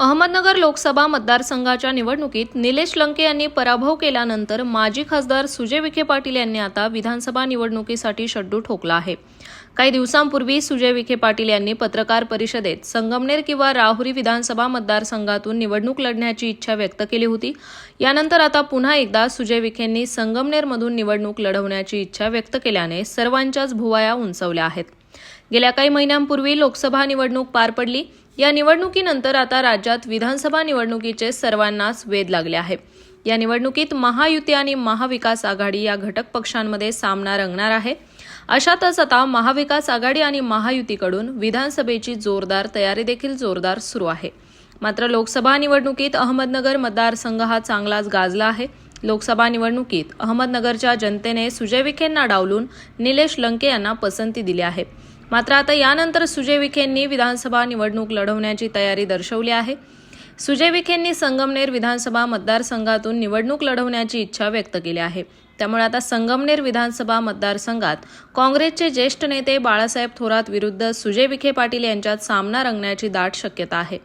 अहमदनगर लोकसभा मतदारसंघाच्या निवडणुकीत निलेश लंके यांनी पराभव केल्यानंतर माजी खासदार सुजय विखे पाटील यांनी आता विधानसभा निवडणुकीसाठी शड्डू ठोकला आहे. काही दिवसांपूर्वी सुजय विखे पाटील यांनी पत्रकार परिषदेत संगमनेर किंवा राहुरी विधानसभा मतदारसंघातून निवडणूक लढण्याची इच्छा व्यक्त केली होती. यानंतर आता पुन्हा एकदा सुजय विखेंनी संगमनेरमधून निवडणूक लढवण्याची इच्छा व्यक्त केल्याने सर्वांच्याच भुवाया उंचवल्या आहेत. गेल्या काही महिन्यांपूर्वी लोकसभा निवडणूक पार पडली. या निवडणुकीनंतर आता राज्यात विधानसभा निवडणुकीचे सर्वांनाच वेध लागले आहे. या निवडणुकीत महायुती आणि महाविकास आघाडी या घटक पक्षांमध्ये सामना रंगणार आहे. अशातच आता महाविकास आघाडी आणि महायुतीकडून विधानसभेची जोरदार तयारी देखील जोरदार सुरू आहे. मात्र लोकसभा निवडणुकीत अहमदनगर मतदारसंघ हा चांगलाच गाजला आहे. लोकसभा निवडणुकीत अहमदनगरच्या जनतेने सुजय विखेंना डावलून निलेश लंके यांना पसंती दिली आहे. मात्र आता यानंतर सुजय विखेंनी विधानसभा निवडणूक लढवण्याची तयारी दर्शवली आहे. सुजय विखेंनी संगमनेर विधानसभा मतदारसंघातून निवडणूक लढवण्याची इच्छा व्यक्त केली आहे. त्यामुळे आता संगमनेर विधानसभा मतदारसंघात काँग्रेसचे ज्येष्ठ नेते बाळासाहेब थोरात विरुद्ध सुजय विखे पाटील यांच्यात सामना रंगण्याची दाट शक्यता आहे.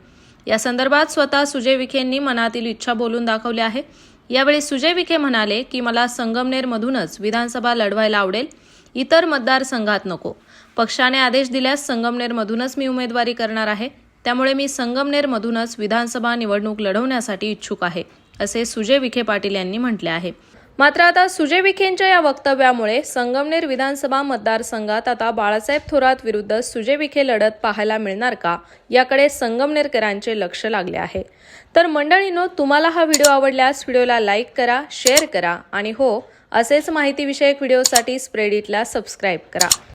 या संदर्भात स्वतः सुजय विखेंनी मनातील इच्छा बोलून दाखवली आहे. यावेळी सुजय विखे म्हणाले की मला संगमनेरमधूनच विधानसभा लढवायला आवडेल. इतर मतदारसंघात नको. पक्षाने आदेश दिल्यास संगमनेरमधूनच मी उमेदवारी करणार आहे. त्यामुळे मी संगमनेरमधूनच विधानसभा निवडणूक लढवण्यासाठी इच्छुक आहे असे सुजय विखे पाटील यांनी म्हटले आहे. मात्र आता सुजय विखेंच्या या वक्तव्यामुळे संगमनेर विधानसभा मतदारसंघात आता बाळासाहेब थोरात विरुद्ध सुजय विखे लढत पाहायला मिळणार का याकडे संगमनेरकरांचे लक्ष लागले आहे. तर मंडळींनो तुम्हाला हा व्हिडिओ आवडल्यास व्हिडिओला लाईक करा शेअर करा आणि हो असेच माहितीविषयक व्हिडिओसाठी स्प्रेडिटला सबस्क्राईब करा.